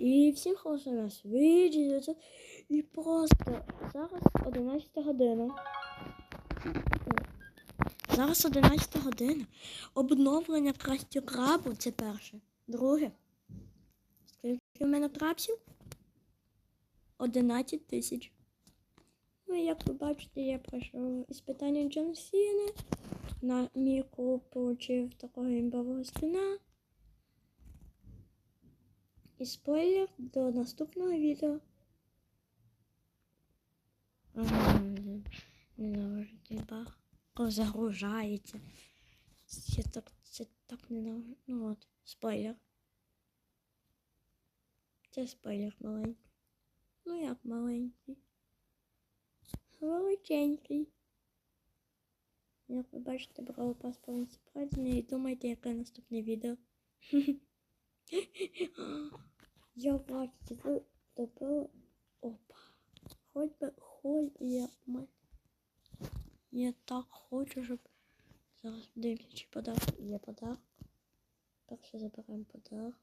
І всім хорошого на світі. І просто зараз 11 година. Зараз 11 година. Обновлення красті крабу це перше. Друге. Скільки в мене крабсів? 11 тисяч. Ну, як ви бачите, я пройшов іспитання Джонсіни. На мій клуб отримав такого імбового скина. І спойлер до наступного відео. Баг. Загружається. Це так, це так ненавижу. Ну от, спойлер. Це спойлер маленький. Ну як маленький. Величенький. Як ви бачите, брав пас повністю і думайте, яке наступне відео. Я бачу, ви добили. Опа. Хоч би, хоч я ми. Я так хочу, щоб зараз дивлюся, чи подарок. Є подарок. Перше забираємо подарок.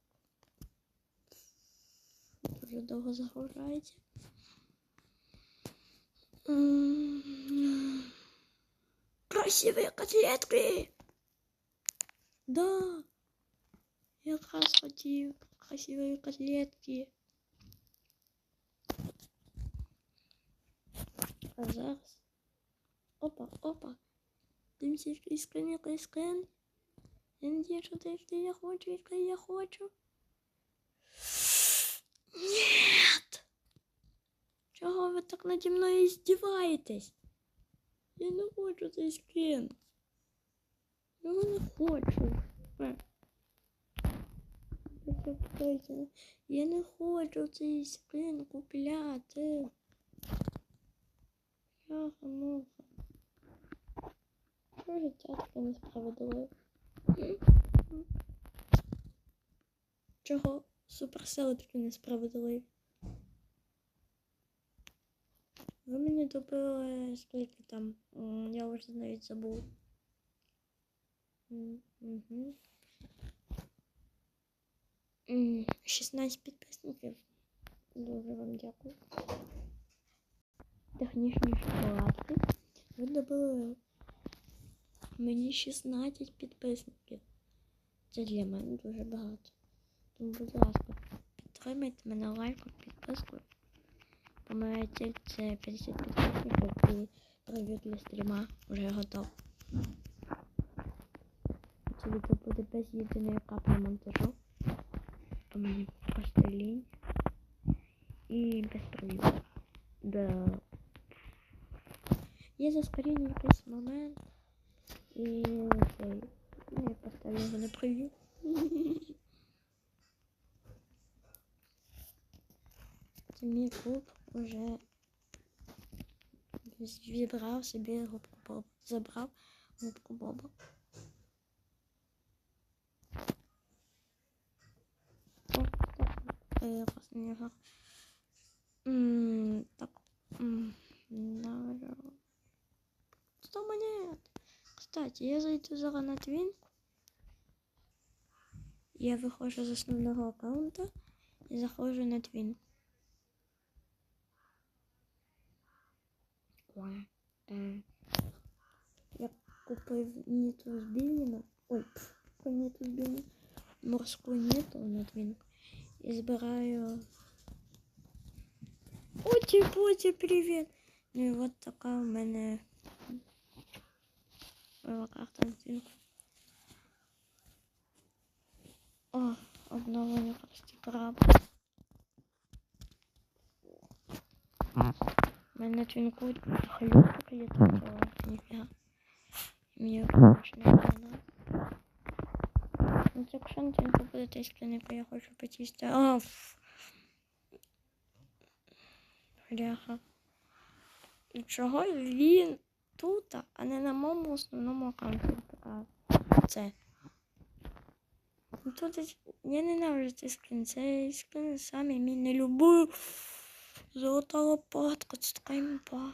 Дуже довго загружається. М, Красивые котлетки! Да! Я как раз хотів Красивые котлетки. А зараз. Опа, опа. Який скрин, який. Я надію, що це який я хочу, який я хочу. Нет! Чого ви так наді мною здіваєтесь? Я не хочу цей скрин. Я не хочу. Е. Я не хочу цей скрин купляти. Яха-муха. Що життя таке несправедливе? Чого суперсили такі несправедливі? Ви мені добили скільки там? Я вже навіть забув. Угу. 16 підписників. Дуже вам дякую. Технічні шоколадки. Ви добили мені 16 підписників. Це для мене дуже багато. Тому, будь ласка, підтримайте мене лайком, підпискою. По моей цель це 50 підписників і прев'ю для стріма вже готов. Це відео буде без єдиної каплі монтажу. У мене просто лінь. І без прев'ю. Да. Є заскоріння якийсь момент. І цей. Ну, я поставлю його на прев'ю. Це клуб уже відбрав собі губку Боба. Забрав губку Боба. так. Е, власне, його. М, Так. М, надо. Сто монет. Кстати, я зайду зараз на твінку. Я виходжу з основного аккаунта і заходжу на твінку. Ой, е, Я купив ніту з біліна. Ой, пф, ніту з біліна. Морську ніту на твінку. І збираю. Оті, поті, привіт! Ну і от така в мене була карта на твінку. О, обновлення просто краб. У мене твінку хлюпок є тут, ніфіга. Мені очень не надо. Ну, якщо твінку буде я хочу потісти. А. Бляха. І чого він тут, а не на моєму основному аккаунті? Це. Ну, Тут я ненавижу цей скрин. Цей скрин самі мій не люблю. Золота лопатка, це така імба.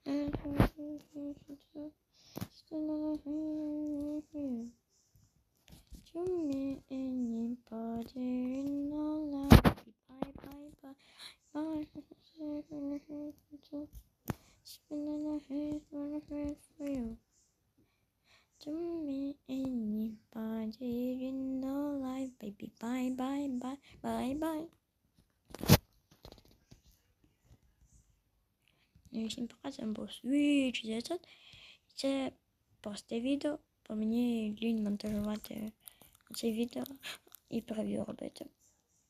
Всім пока, з вами був Switch 900. Це просте відео, бо мені лінь монтажувати це відео і прев'ю робити.